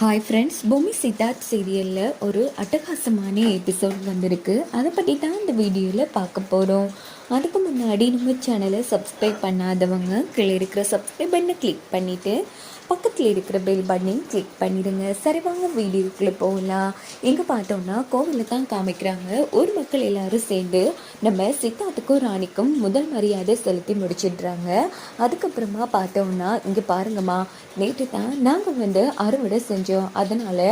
Hi friends பூமி சித்தார்த் சீரியலில் ஒரு அட்டகாசமான எபிசோட் வந்திருக்கு. அதை பற்றி தான் இந்த வீடியோவில் பார்க்க போகிறோம் அதுக்கு முன்னாடி நம்ம சேனலை சப்ஸ்கிரைப் பண்ணாதவங்க கீழே இருக்கிற சப்ஸ்கிரைப் பண்ணை கிளிக் பண்ணிவிட்டு பக்கத்தில் இருக்கிற பெல் பட்டனையும் கிளிக் பண்ணிடுங்க. சரி வாங்க வீடியோக்குள்ளே போகலாம். எங்கே பார்த்தோம்னா கோவிலில் தான் காமிக்கிறாங்க. ஒரு மக்கள் எல்லாரும் சேர்ந்து நம்ம சித்தார்த்துக்கும் ராணிக்கும் முதல் மரியாதை செலுத்தி முடிச்சிடுறாங்க. அதுக்கப்புறமா பார்த்தோம்னா இங்கே பாருங்கம்மா நேற்று தான் நாங்கள் வந்து அறுவடை செஞ்சோம். அதனால்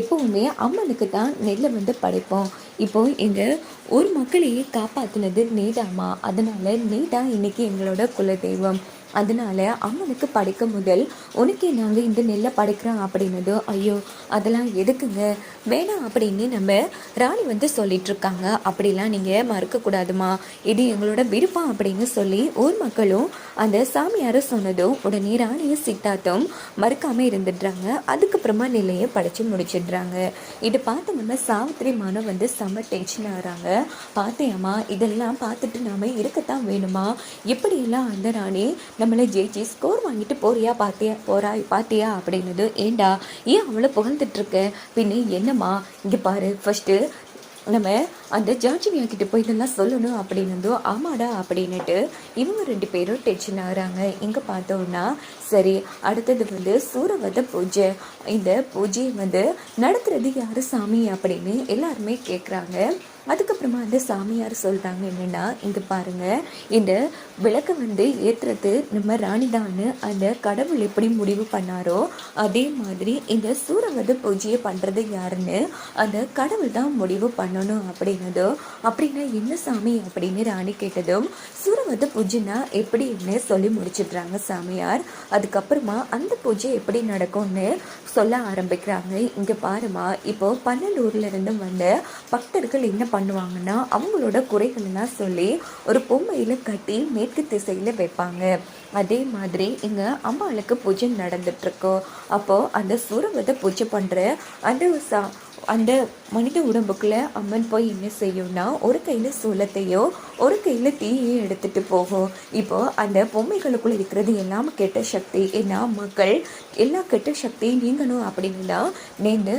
எப்போவுமே அம்மனுக்கு தான் நெல்லை வந்து படைப்போம். இப்போ எங்கள் ஒரு மக்களையே காப்பாற்றினது நேதாம்மா. அதனால் நீதான் இன்னைக்கு எங்களோட குலதெய்வம். அதனால அம்மனுக்கு படைக்க முதல் உனக்கே நாங்கள் இந்த நெல்லை படைக்கிறோம் அப்படின்னதோ ஐயோ அதெல்லாம் எதுக்குங்க? வேணாம் அப்படின்னு நம்ம ராணி வந்து சொல்லிட்டு இருக்காங்க. அப்படிலாம் நீங்கள் மறுக்கக்கூடாதுமா இது எங்களோட விருப்பம் அப்படின்னு சொல்லி ஊர் மக்களும் அந்த சாமியாரை சொன்னதும் உடனே ராணியும் சித்தார்த்தும் மறுக்காமல் இருந்துடுறாங்க. அதுக்கப்புறமா நெல்லையை படைச்சு முடிச்சிடுறாங்க. இது பார்த்து நம்ம சாவித்திரி மானம் வந்து செம்ம டென்ஷன் ஆகிறாங்க. பார்த்தேம்மா இதெல்லாம் பார்த்துட்டு நாம இருக்கத்தான் வேணுமா? எப்படியெல்லாம் அந்த ராணி நம்மளை ஜெயிச்சு ஸ்கோர் வாங்கிட்டு போறியா பார்த்தியா போறா பார்த்தியா அப்படின்னது ஏண்டா ஏன் அவளை புகழ்ந்துட்டுருக்க? பின்ன என்னம்மா? இங்கே பாரு ஃபஸ்ட்டு நம்ம அந்த ஜார்ஜினியா கிட்ட போய் இதெல்லாம் சொல்லணும் அப்படின்னதோ ஆமாடா அப்படின்னுட்டு இவங்க ரெண்டு பேரும் டென்ஷன் ஆகுறாங்க. இங்கே பார்த்தோம்னா சரி அடுத்தது வந்து சூரவத பூஜை. இந்த பூஜையை வந்து நடத்துறது யார் சாமி அப்படின்னு எல்லாருமே கேட்குறாங்க அதுக்கப்புறமா வந்து சாமியார் சொல்கிறாங்க என்னென்னா இங்கே பாருங்கள் இந்த விளக்கை வந்து ஏற்றுறது நம்ம ராணிதான்னு அந்த கடவுள் எப்படி முடிவு பண்ணாரோ அதே மாதிரி இந்த சூரவத பூஜையை பண்ணுறது யாருன்னு அந்த கடவுள் தான் முடிவு பண்ணணும் அப்படின்னதோ அப்படின்னா என்ன சாமி அப்படின்னு ராணி கேட்டதும் சூரவத பூஜைனா எப்படின்னு சொல்லி முடிச்சிடுறாங்க சாமியார். அதுக்கப்புறமா அந்த பூஜை எப்படி நடக்கும்னு சொல்ல ஆரம்பிக்கிறாங்க. இங்கே பாருமா இப்போ பன்னலூர்லேருந்து வந்த பக்தர்கள் என்ன பண்ணுவாங்கன்னா அவங்களோட குறைகளெல்லாம் சொல்லி ஒரு பொம்மையில் கட்டி மேற்கு திசையில் வைப்பாங்க. அதே மாதிரி இங்கே அம்மாளுக்கு பூஜை நடந்துட்டுருக்கோம் அப்போது அந்த சூரவத பூஜை பண்ணுற அந்த சா அந்த மனித உடம்புக்குள்ள அம்மன் போய் என்ன செய்யும்னா ஒரு கையில் சூலத்தையோ ஒரு கையில் தீயையும் எடுத்துட்டு போகும் இப்போ அந்த பொம்மைகளுக்குள்ள இருக்கிறது எல்லாம் கெட்ட சக்தி. ஏன்னா மக்கள் எல்லா கெட்ட சக்தியும் நீங்கணும் அப்படின்னு தான்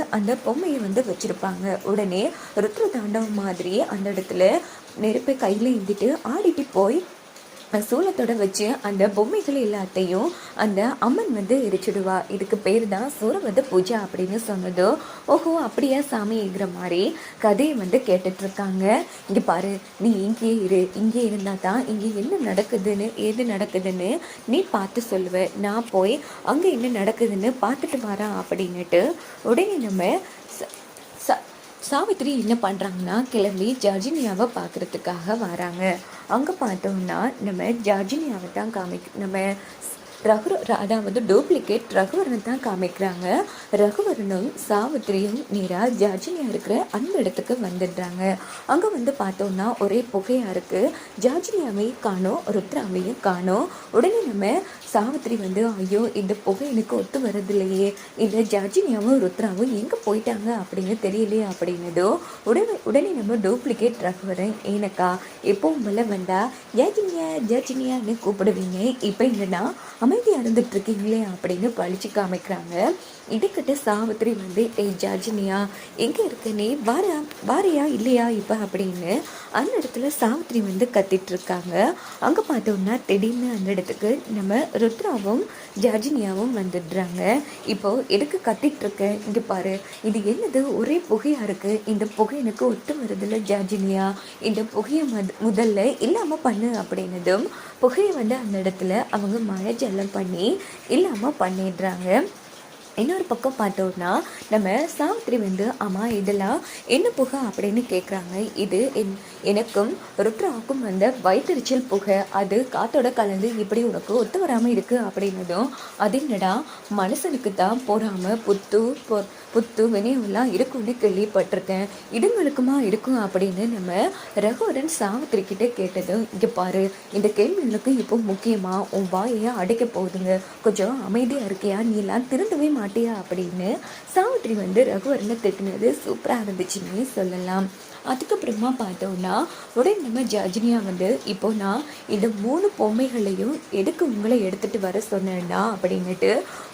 அந்த பொம்மையை வந்து வச்சுருப்பாங்க. உடனே ருத்ர தாண்டவம் மாதிரி அந்த இடத்துல நெருப்பை கையில் இருந்துட்டு ஆடிட்டு போய் சூளத்தோட வச்சு அந்த பொம்மைகள் எல்லாத்தையும் அந்த அம்மன் வந்து எரிச்சிடுவா. இதுக்கு பேர் தான் சூரவத பூஜை அப்படின்னு சொன்னதோ. ஓஹோ அப்படியா சாமிங்கிற மாதிரி கதையை வந்து கேட்டுட்டு இருக்காங்க இங்கே பாரு நீ இங்கேயே இரு இங்கே இருந்தால் தான் இங்கே என்ன நடக்குதுன்னு ஏது நடக்குதுன்னு நீ பார்த்து சொல்லுவ. நான் போய் அங்கே என்ன நடக்குதுன்னு பார்த்துட்டு வரேன் அப்படின்னுட்டு உடனே நம்ம சாவித்திரி என்ன பண்ணுறாங்கன்னா கிளம்பி ஜார்ஜினியாவை பார்க்குறதுக்காக வராங்க. அங்கே பார்த்தோம்னா நம்ம ஜார்ஜினியாவை தான் காமிக்க நம்ம ரகு அதாவது டூப்ளிகேட் ரகுவரனை தான் காமிக்கிறாங்க. ரகுவரனும் சாவித்திரியும் நேராக ஜார்ஜினியா இருக்கிற அந்த இடத்துக்கு வந்துடுறாங்க. அங்கே வந்து பார்த்தோம்னா ஒரே புகையாக இருக்குது ஜார்ஜினியாவையும் காணும் ருத்ராவையும் காணோம். உடனே நம்ம சாவித்திரி வந்து ஐயோ இந்த புகை எனக்கு ஒத்து வரதில்லையே. இந்த ஜார்ஜினியாவும் ருத்ராவும் எங்கே போயிட்டாங்க அப்படின்னு தெரியலையே அப்படின்னதோ உடனே உடனே நம்ம டூப்ளிகேட் ரகுவரன் ஏனக்கா எப்பவும் போல வந்தா? ஜார்ஜினியா ஜார்ஜினியான்னு கூப்பிடுவீங்க. இப்போ என்னன்னா அமைதி இருந்துட்டு இருக்கீங்களே அப்படின்னு பழிச்சு காமிக்கிறாங்க. இதுக்கிட்ட சாவித்திரி வந்து ஏய் ஜார்ஜினியா எங்கே இருக்க நீ? வாரா வாரியா? இல்லையா இப்போ? அப்படின்னு அந்த இடத்துல சாவித்திரி வந்து கத்திட்டு இருக்காங்க அங்கே பார்த்தோம்னா திடீர்னு அந்த இடத்துக்கு நம்ம ருத்ராவும் ஜார்ஜினியாவும் வந்துடுறாங்க. இப்போது எதுக்கு கத்திட்டுருக்க இங்கே பாரு இது என்னது? ஒரே புகையாக இருக்குது இந்த புகை எனக்கு ஒத்து வருதில்ல ஜார்ஜினியா. இந்த புகையை மது முதல்ல இல்லாமல் பண்ணு அப்படின்னதும் புகையை வந்து அந்த இடத்துல அவங்க மழை ஜல்ல பண்ணி இல்லாமல் பண்ணிடுறாங்க. இன்னொரு பக்கம் பார்த்தோம்னா நம்ம சாவித்திரி வந்து அம்மா இதெல்லாம் என்ன புகை? அப்படின்னு கேட்குறாங்க இது என் எனக்கும் ருத்ராவுக்கும் வந்த வயிற்றுச்சல் புகை. அது காத்தோட கலந்து இப்படி உனக்கு ஒத்து வராமல் இருக்குது அப்படின்னதும் அது என்னடா? மனுஷனுக்கு தான் போகாமல் புத்து பொ புத்து வினையெல்லாம் இருக்கும்னு கேள்விப்பட்டிருக்கேன். இதுங்களுக்குமா இருக்கும்? அப்படின்னு நம்ம ரகுவரன் சாவித்திரி கிட்டே கேட்டதும் இங்கே பாரு இந்த கேள்விகளுக்கு இப்போ முக்கியமாக உன் வாயை அடைக்க போகுதுங்க. கொஞ்சம் அமைதியாக இருக்கியா? நீ எல்லாம் திருந்தவே மாட்டியா அப்படின்னு சாவித்ரி வந்து ரகுவரனை திட்டினது சூப்பராக இருந்துச்சுன்னு சொல்லலாம். அதுக்கப்புறமா பார்த்தோம்னா உடனே நம்ம ஜர்ஜினியா வந்து இப்போ நான் இந்த மூணு பொம்மைகளையும் எதுக்கு உங்களை எடுத்துகிட்டு வர சொன்னேன்னா? அப்படின்னுட்டு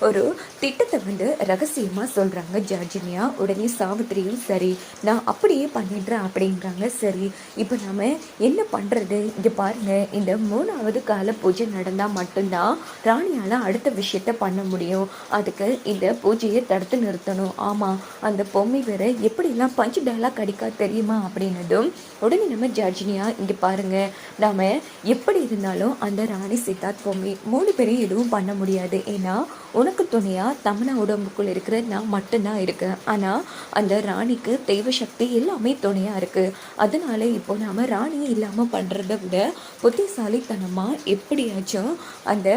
ஒரு திட்டத்தை வந்து ரகசியமாக சொல்கிறாங்க ஜார்ஜினியா உடனே சாவித்திரியும் சரி நான் அப்படியே பண்ணிடுறேன் அப்படின்றாங்க. சரி இப்போ நம்ம என்ன பண்ணுறது இங்கே பாருங்க இந்த மூணாவது கால பூஜை நடந்தால் மட்டும்தான் ராணியால் அடுத்த விஷயத்த பண்ண முடியும். அதுக்கு இந்த பூஜையை தடுத்து நிறுத்தணும். ஆமாம் அந்த பொம்மை வேற எப்படிலாம் பஞ்சு டைலாக் அடிக்கா தெரியுமா அப்படின்னதும் உடனே நம்ம ஜார்ஜினியா இங்கே பாருங்க நாம் எப்படி இருந்தாலும் அந்த ராணி சித்தார்த் பொம்மை மூணு பேரையும் எதுவும் பண்ண முடியாது. ஏன்னா உனக்கு துணையாக தமனா உடம்புக்குள் இருக்கிற நான் மட்டும்தான் இருக்கேன். ஆனால் அந்த ராணிக்கு தெய்வ சக்தி எல்லாமே துணையாக இருக்குது அதனால இப்போ நாம் ராணியை இல்லாமல் பண்ணுறத விட புத்திசாலித்தனமாக எப்படியாச்சும் அந்த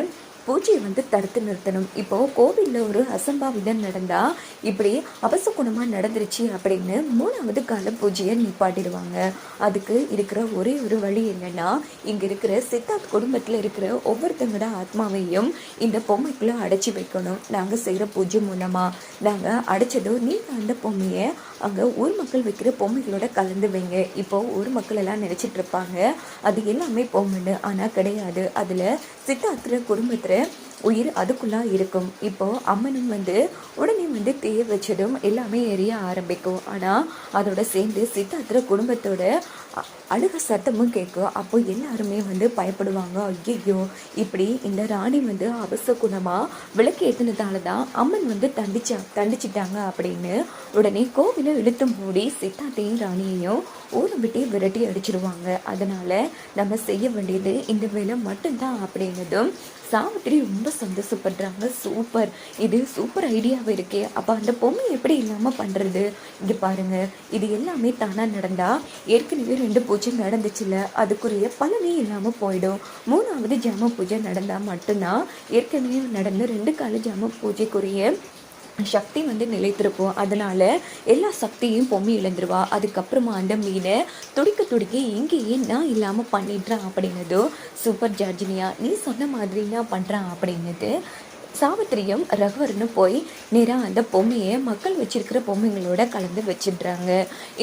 பூஜையை வந்து தடுத்து நிறுத்தணும். இப்போ கோவிலில் ஒரு அசம்பாவிதம் நடந்தா இப்படி அபசகுணமாக நடந்துருச்சு அப்படின்னு மூணாவது கால பூஜையை நிப்பாட்டிடுவாங்க. அதுக்கு இருக்கிற ஒரே ஒரு வழி என்னன்னா இங்கே இருக்கிற சித்தார்த் குடும்பத்தில் இருக்கிற ஒவ்வொருத்தங்களோட ஆத்மாவையும் இந்த பொம்மைக்குள்ளே அடைச்சி வைக்கணும். நாங்கள் செய்கிற பூஜை மூலமாக நாங்கள் அடைச்சதும் நீங்கள் அந்த பொம்மையை அங்கே ஊர் மக்கள் வைக்கிற பொம்மைகளோட கலந்து வைங்க. இப்போ ஊர் மக்கள் எல்லாம் நினச்சிட்டு இருப்பாங்க. அது எல்லாமே பொம்மைன்னு. ஆனால் கிடையாது. அதில் சித்தார்த்திர குடும்பத்தில் உயிர் அதுக்குள்ளா இருக்கும். இப்போ அம்மனும் வந்து உடனே வந்து தேய வச்சதும் எல்லாமே எரிய ஆரம்பிக்கும். ஆனால் அதோட சேர்ந்து சித்தார்த்திர குடும்பத்தோட அ- அழுக சத்தமும் கேட்கும். அப்போ எல்லாருமே வந்து பயப்படுவாங்க. ஐயோ இப்படி இந்த ராணி வந்து அவசர குணமாக விளக்கு ஏற்றினதால தான் அம்மன் வந்து தண்டிச்சா தண்டிச்சிட்டாங்க அப்படின்னு உடனே கோவிலை இழுத்து மூடி சித்தார்த்தையும் ராணியையும் ஊரை விட்டே விரட்டி அடிச்சிருவாங்க. அதனால நம்ம செய்ய வேண்டியது இந்த வேலை மட்டும்தான் அப்படின்னதும் சாவித்திரி ரொம்ப சந்தோஷப்படுறாங்க. சூப்பர். இது சூப்பர் ஐடியாவாக இருக்கே. அப்போ அந்த பொம்மை எப்படி இல்லாமல் பண்ணுறது இங்கே பாருங்க. இது எல்லாமே தானாக நடந்தால் ஏற்கனவே ரெண்டு பூஜை நடந்துச்சுல. அதுக்குரிய பலனே இல்லாமல் போயிடும். மூணாவது ஜாம பூஜை நடந்தால் மட்டும்தான் ஏற்கனவே நடந்த ரெண்டு கால ஜாம பூஜைக்குரிய சக்தி வந்து நிலைத்திருக்கும். அதனால எல்லா சக்தியும் பொம்மி இழந்துருவா. அதுக்கப்புறமா அந்த மீனை துடிக்க துடிக்க இங்கேயே நான் இல்லாமல் பண்ணிடுறேன் அப்படின்னதும் சூப்பர் ஜார்ஜினியா நீ சொன்ன மாதிரி நான் பண்ணுறேன் அப்படின்னது சாவித்திரியும் ரகுவரனும் போய் நேராக அந்த பொம்மையை மக்கள் வச்சிருக்கிற பொம்மைங்களோட கலந்து வச்சிடுறாங்க.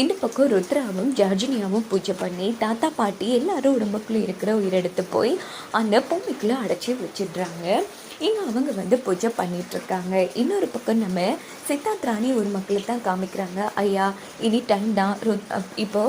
இந்த பக்கம் ருத்ராவும் ஜார்ஜினியாவும் பூஜை பண்ணி தாத்தா பாட்டி எல்லாரும் உடம்புக்குள்ள இருக்கிற உயிரெடுத்து போய் அந்த பொம்மைக்குள்ளே அடைச்சி வச்சிடுறாங்க. இங்கே அவங்க வந்து பூஜை பண்ணிகிட்ருக்காங்க இருக்காங்க இன்னொரு பக்கம் நம்ம சித்தார்த் ராணி ஒரு மக்களை தான் காமிக்கிறாங்க. ஐயா இனி டைம் தான். இப்போது இப்போ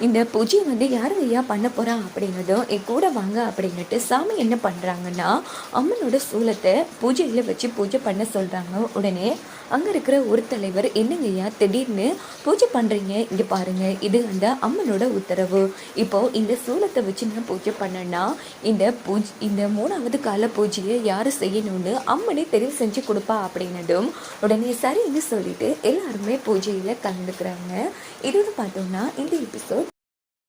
இந்த பூஜையை வந்து யார் ஐயா பண்ண போகிறா அப்படின்னதும் என் கூட வாங்க அப்படின்னுட்டு சாமி என்ன பண்ணுறாங்கன்னா அம்மனோட சூலத்தை பூஜையில் வச்சு பூஜை பண்ண சொல்கிறாங்க உடனே அங்கே இருக்கிற ஒரு தலைவர் என்னங்க ஐயா திடீர்னு பூஜை பண்ணுறீங்க இங்கே பாருங்கள் இது அந்த அம்மனோட உத்தரவு. இப்போது இந்த சூலத்தை வச்சு நான் பூஜை பண்ணேன்னா இந்த பூஜ் இந்த மூணாவது கால பூஜையை யார் செய்யணும்னு அம்மனே தெரிவு செஞ்சு கொடுப்பா அப்படின்னதும் உடனே சரின்னு சொல்லிட்டு எல்லாருமே பூஜையில் கலந்துக்கிறாங்க. இது பார்த்தோம்னா இந்த எபிசோட்